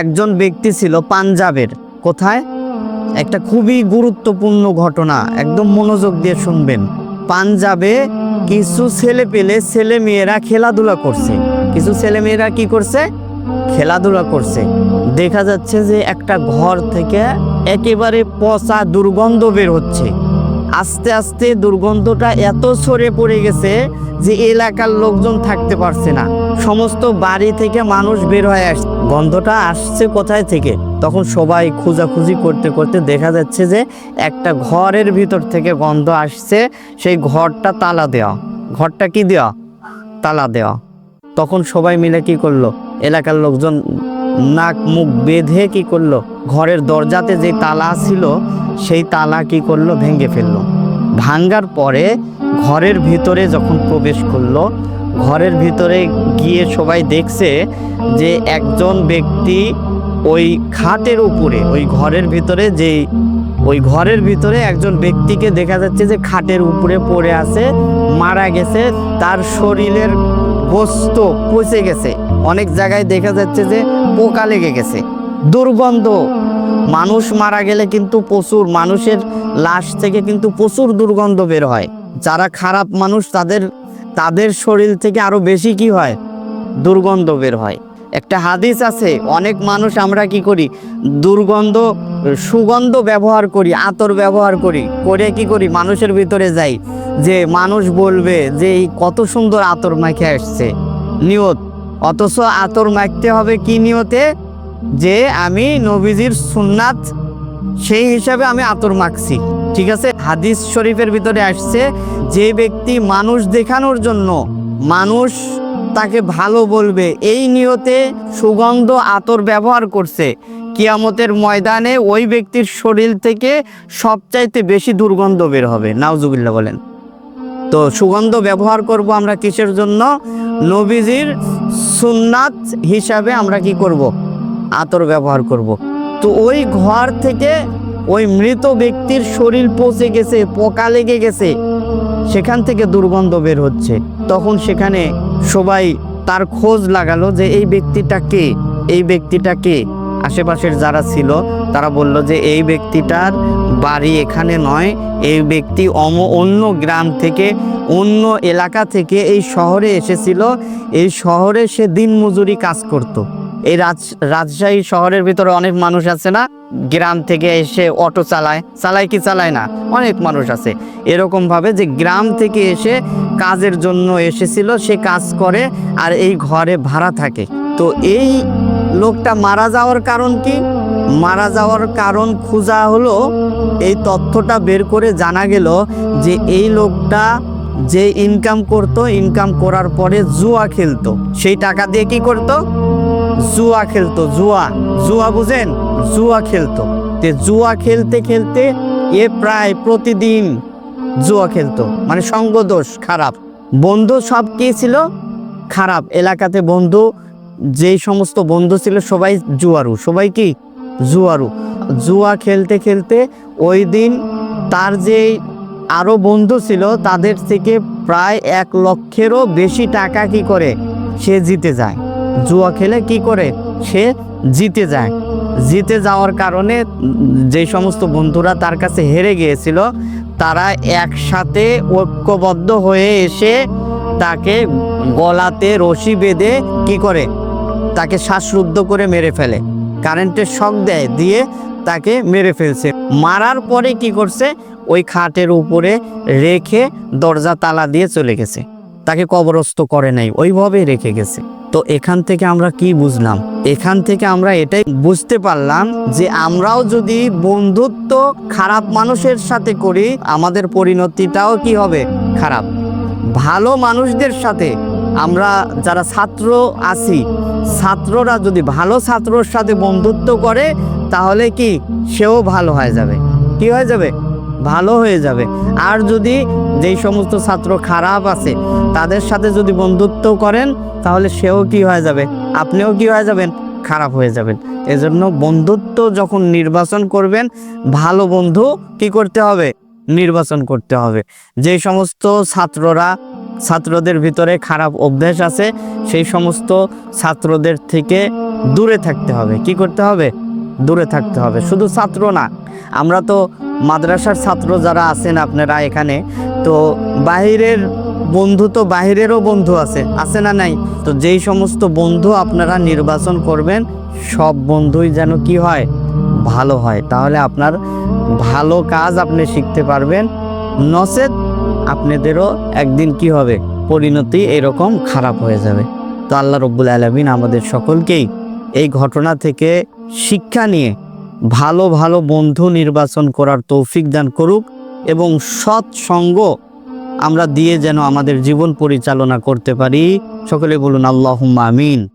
একজন ব্যক্তি ছিল পাঞ্জাবের। কোথায়? একটা খুবই গুরুত্বপূর্ণ ঘটনা, একদম মনোযোগ দিয়ে শুনবেন। পাঞ্জাবে কিছু ছেলে পেলে ছেলে মেয়েরা খেলাধুলা করছে। কিছু ছেলে মেয়েরা কি করছে? খেলাধুলা করছে। দেখা যাচ্ছে যে একটা ঘর থেকে একেবারে পচা দুর্গন্ধ বের হচ্ছে। আস্তে আস্তে দুর্গন্ধটা এত সরে পড়ে গেছে যে এলাকার লোকজন থাকতে পারছে না। সমস্ত বাড়ি থেকে মানুষ বের হয়ে আসছে। গন্ধটা আসছে কোথায় থেকে? তখন সবাই খোঁজাখুঁজি করতে করতে দেখা যাচ্ছে যে একটা ঘরের ভিতর থেকে গন্ধ আসছে। সেই ঘরটা তালা দেওয়া। ঘরটা কি দেওয়া? তালা দেওয়া। তখন সবাই মিলে কি করল? এলাকার লোকজন নাক মুখ বেঁধে কি করল? ঘরের দরজাতে যে তালা ছিল, সেই তালা কি করল? ভেঙে ফেলল। ভাঙ্গার পরে ঘরের ভিতরে যখন প্রবেশ করল, ঘরের ভিতরে গিয়ে সবাই দেখছে যে একজন ব্যক্তি ওই খাটের উপরে, ওই ঘরের ভিতরে যেই, ওই ঘরের ভিতরে একজন ব্যক্তিকে দেখা যাচ্ছে যে খাটের উপরে পড়ে আছে, মারা গেছে, তার শরীরের গোস্ত পচে গেছে। অনেক জায়গায় দেখা যাচ্ছে যে পোকা লেগে গেছে। দুর্গন্ধ মানুষ মারা গেলে কিন্তু প্রচুর, মানুষের লাশ থেকে কিন্তু প্রচুর দুর্গন্ধ বের হয়। যারা খারাপ মানুষ, তাদের তাদের শরীর থেকে আরও বেশি কি হয়? দুর্গন্ধ বের হয়। একটা হাদিস আছে, অনেক মানুষ আমরা কি করি? দুর্গন্ধ, সুগন্ধ ব্যবহার করি, আতর ব্যবহার করি। করে কি করি? মানুষের ভিতরে যাই, যে মানুষ বলবে যে এই কত সুন্দর আতর মাখে আসছে নিয়ত। অথচ আতর মাখতে হবে কি নিয়তে? যে আমি নবীজির সুন্নাত, সেই হিসাবে আমি আতর মাখছি। ঠিক আছে? হাদিস শরীফের ভিতরে আসছে, যে ব্যক্তি মানুষ দেখানোর জন্য মানুষ তাকে ভালো বলবে, এই নিয়তে সুগন্ধ আতর ব্যবহার করছে। কিয়ামতের ময়দানে ওই ব্যক্তির শরীর থেকে সবচাইতে বেশি দুর্গন্ধ বের হবে। নাউজুবিল্লাহ বলেন। তো সুগন্ধ ব্যবহার করব আমরা কিসের জন্য? নবীজির সুন্নাত হিসাবে আমরা কি করব? আতর ব্যবহার করব। তো ওই ঘর থেকে ওই মৃত ব্যক্তির শরীর পচে গেছে, পোকা লেগে গেছে, সেখান থেকে দুর্গন্ধ বের হচ্ছে। তখন সেখানে সবাই তার খোঁজ লাগালো যে এই ব্যক্তিটা কে? এই ব্যক্তিটা কে? আশেপাশের যারা ছিল, তারা বলল যে এই ব্যক্তিটার বাড়ি এখানে নয়, এই ব্যক্তি অম, অন্য গ্রাম থেকে, অন্য এলাকা থেকে এই শহরে এসেছিল। এই শহরে সে দিনমজুরি কাজ করত। এই রাজ, রাজশাহী শহরের ভিতরে অনেক মানুষ আছে না? গ্রাম থেকে এসে অটো চালায়। চালায় কি চালায় না? অনেক মানুষ আছে। এরকম ভাবে যে গ্রাম থেকে এসে কাজের জন্য এসেছিল, সে কাজ করে আর এই ঘরে ভাড়া থাকে। তো এই লোকটা মারা যাওয়ার কারণ কি? মারা যাওয়ার কারণ খোঁজা হলো, এই তথ্যটা বের করে জানা গেল যে এই লোকটা যে ইনকাম করত ইনকাম করার পরে জুয়া খেলতো। সেই টাকা দিয়ে কি করতো? জুয়া খেলতো, জুয়া। জুয়া বুঝেন? জুয়া খেলতো। তে জুয়া খেলতে খেলতে এ প্রায় প্রতিদিন জুয়া খেলতো। মানে সঙ্গ দোষ, খারাপ। বন্ধু সব কি ছিল? খারাপ। এলাকাতে বন্ধু, যেই সমস্ত বন্ধু ছিল সবাই জুয়ারু। সবাই কি? জুয়ারু। জুয়া খেলতে খেলতে ওই দিন তার যে আরও বন্ধু ছিল, তাদের থেকে প্রায় এক লক্ষেরও বেশি টাকা কি করে সে জিতে যায়। জুয়া খেলে কি করে? সে জিতে যায়। জিতে যাওয়ার কারণে যে সমস্ত বন্ধুরা তার কাছে হেরে গিয়েছিল, তারা একসাথে ঐক্যবদ্ধ হয়ে এসে তাকে গলাতে রশি বেঁধে কি করে? তাকে শ্বাসরুদ্ধ করে মেরে ফেলে। কারেন্টের শক দেয়, দিয়ে তাকে মেরে ফেলছে। মারার পরে কি করছে? ওই খাটের উপরে রেখে দরজা তালা দিয়ে চলে গেছে। তাকে কবরস্থ করে নাই ওইভাবে রেখে গেছে। তো এখান থেকে আমরা কি বুঝলাম? এখান থেকে আমরা এটাই বুঝতে পারলাম যে আমরাও যদি বন্ধুত্ব খারাপ মানুষের সাথে করি, আমাদের পরিণতিটাও কি হবে? খারাপ। ভালো মানুষদের সাথে আমরা যারা ছাত্র আছি, ছাত্ররা যদি ভালো ছাত্রর সাথে বন্ধুত্ব করে, তাহলে কি? সেও ভালো হয়ে যাবে। কি হয়ে যাবে? ভালো হয়ে যাবে। আর যদি যেই সমস্ত ছাত্র খারাপ আছে, তাদের সাথে যদি বন্ধুত্ব করেন, তাহলে সেও কি হয়ে যাবে? আপনিও কি হয়ে যাবেন? খারাপ হয়ে যাবেন। এজন্য বন্ধুত্ব যখন নির্বাচন করবেন, ভালো বন্ধু কি করতে হবে? নির্বাচন করতে হবে। যে সমস্ত ছাত্ররা, ছাত্রদের ভিতরে খারাপ অভ্যাস আছে, সেই সমস্ত ছাত্রদের থেকে দূরে থাকতে হবে। কি করতে হবে? দূরে থাকতে হবে। শুধু ছাত্র না, আমরা তো মাদ্রাসার ছাত্র যারা আছেন আপনারা এখানে, তো বাহিরের বন্ধু তো বাহিরেরও বন্ধু আছে আছে না নাই? তো যেই সমস্ত বন্ধু আপনারা নির্বাচন করবেন, সব বন্ধুই যেন কি হয়? ভালো হয়। তাহলে আপনার ভালো কাজ আপনি শিখতে পারবেন। নচেত আপনাদেরও একদিন কি হবে? পরিণতি এরকম খারাপ হয়ে যাবে। তো আল্লাহ রব্বুল আলমিন আমাদের সকলকেই এই ঘটনা থেকে শিক্ষা নিয়ে ভালো ভালো বন্ধু নির্বাচন করার তৌফিক দান করুক এবং সৎ সঙ্গ আমরা দিয়ে যেন আমাদের জীবন পরিচালনা করতে পারি। সকলে বলুন আল্লাহ আমিন।